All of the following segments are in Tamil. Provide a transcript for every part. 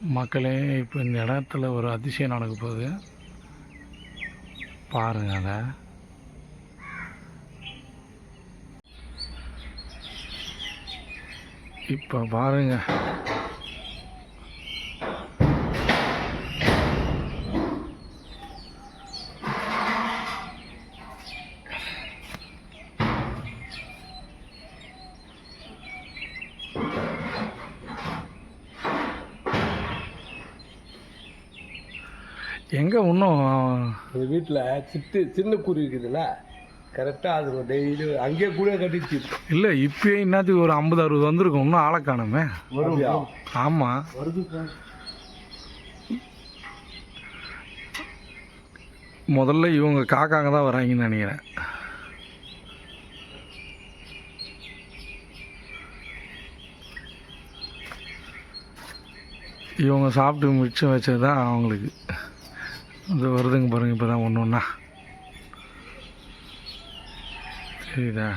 மக்களே இப்போ இந்த இடத்துல ஒரு அதிசயம் நடக்க போகுது. பாருங்க அதை. இப்போ பாருங்க. எங்கே இன்னும் வீட்டில் சிட்டு சின்ன குருவி இருக்குதுல்ல? கரெக்டாக அது டெய்லி அங்கேயே கூட கட்டிச்சு. இல்லை இப்பயே என்னத்துக்கு ஒரு ஐம்பது அறுபது வந்திருக்கும். இன்னும் ஆளை காணுமே? ஆமாம் வருது முதல்ல இவங்க காக்காங்க தான் வராங்கன்னு நினைக்கிறேன். இவங்க சாப்பிட்டு மிச்சம் வச்சது தான் அவங்களுக்கு. இது வருதுங்க பாருங்கள் இப்போ தான் ஒன்று ஒன்றா சரிதா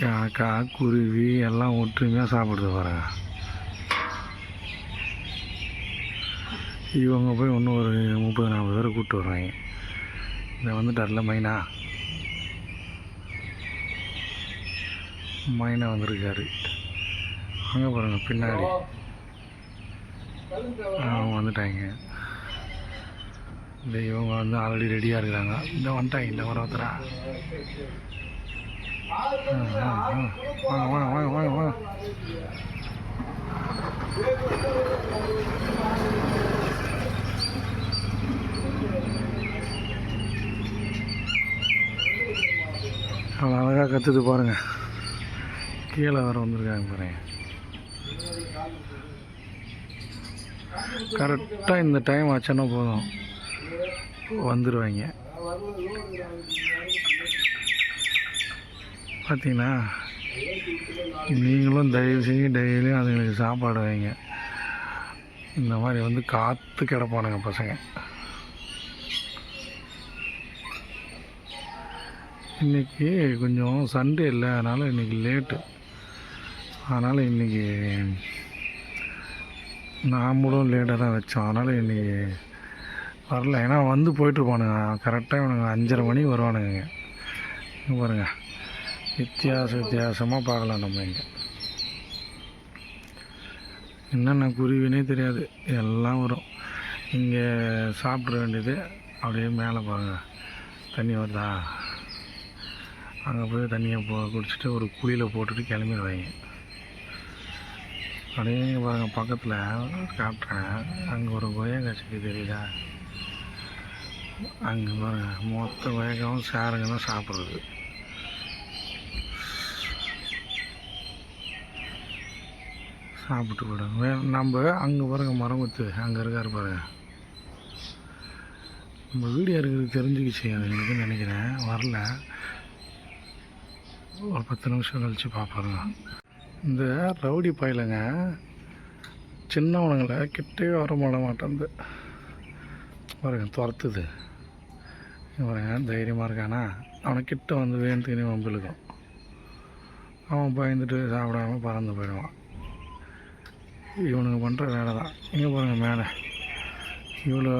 காக்கா குருவி எல்லாம் ஒற்றுமையாக சாப்பிடுது பாருங்க. இவங்க போய் இன்னும் ஒரு முப்பது நாற்பது பேரை கூப்பிட்டு வர்றாங்க. இந்த வந்துட்டார்ல மைனா. மைனா வந்திருக்காரு. அங்கே பாருங்க பின்னாடி. அவங்க வந்துட்டாங்க. இந்த இவங்க வந்து ஆல்ரெடி ரெடியாக இருக்கிறாங்க. இந்த வந்துட்டாங்க இந்த வர ஒருத்தரா? ஆ, ஆ, ஆ. வாங்க வாங்க வாங்க வாங்க வாங்க அழகாக கற்றுது பாருங்க. கீழே வர வந்திருக்காங்க பாருங்க. கரெக்டாக இந்த டைம் ஆச்சுன்னா போதும். வந்துடுவாங்க பார்த்தீங்கன்னா நீங்களும் தயவு செஞ்சு டெய்லியும் அதுங்களுக்கு சாப்பாடு வைங்க. இந்த மாதிரி வந்து காற்று கிடப்பானுங்க பசங்க. இன்றைக்கி கொஞ்சம் சண்டே இல்லை அதனால் இன்றைக்கி லேட்டு அதனால் இன்றைக்கி நாமளும் லேட்டாக தான் வச்சோம் அதனால் இன்றைக்கி வரல. ஏன்னா வந்து போயிட்டுருப்பானுங்க. கரெக்டாக இவனுங்க அஞ்சரை மணிக்கு வருவானுங்க. இங்கே பாருங்க. வித்தியாச வித்தியாசமாக பார்க்கலாம் நம்ம இங்கே. என்னென்ன குருவினே தெரியாது. எல்லாம் வரும். இங்கே சாப்பிட வேண்டியது அப்படியே மேலே பாருங்க. தண்ணி வருதா? அங்கே போய் தண்ணியை போ குடிச்சிட்டு ஒரு குழியில் போட்டுட்டு கிளம்பிடுவாங்க. அப்படியே பாருங்க பக்கத்தில் காட்டுறேன். அங்கே ஒரு கொய்யாக்கா செடி தெரியுதா? அங்கே பாருங்க மொத்த கொயக்காவும் சாருங்க தான் சாப்பிட்றது. சாப்பிட்டு விடுங்க வே நம்ம அங்கே பாருங்க மரம் குத்து அங்கே இருக்காரு பாருங்க. நம்ம வீடியோ இருக்கிறது தெரிஞ்சுக்கிச்சு எனக்கு நினைக்கிறேன். வரல. ஒரு பத்து நிமிஷம் கழித்து பார்ப்பாருங்க இந்த ரவுடி பயிலுங்க சின்னவனுங்களை கிட்டே வர மாட மாட்டேன்து பாருங்க துரத்துது. பாருங்க தைரியமாக இருக்கானா? அவனை கிட்ட வந்து வேணுத்துக்குனே வம்பிழுக்கும் அவன் பயந்துட்டு சாப்பிடாம பறந்து போயிடுவான். இவனுங்க பண்ணுற வேலை தான் இங்கே பாருங்கள் மேலே. இவ்வளோ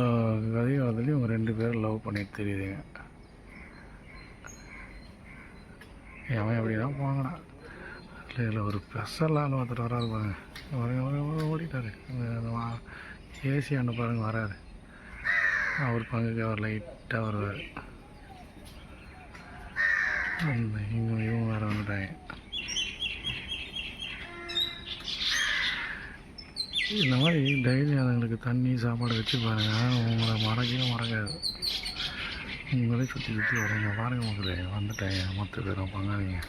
கதைகாலத்துலேயும் இவங்க ரெண்டு பேரும் லவ் பண்ணிட்டு தெரியுதுங்க. அவன் எப்படி தான் போங்கடா இல்லை ஒரு ஸ்பெஷல் ஆள் ஒருத்தர் வராது பாருங்க. பாருங்க ஓடிட்டாரு. அந்த ஏசி அண்ணன் பாருங்க வராரு. அவர் பங்குக்கு அவர் லைட்டாக வருவார். இவங்க இவங்க வேறு வந்துட்டாங்க. இந்த மாதிரி டெய்லி அதுங்களுக்கு தண்ணி சாப்பாடு வச்சு பாருங்கள் உங்களை மறக்கவே மறக்காது. உங்களே சுற்றி சுற்றி வரீங்க. பாருங்கள் உங்களுக்கு வந்துட்டாங்க. மொத்த பேரும் பங்காளிங்க.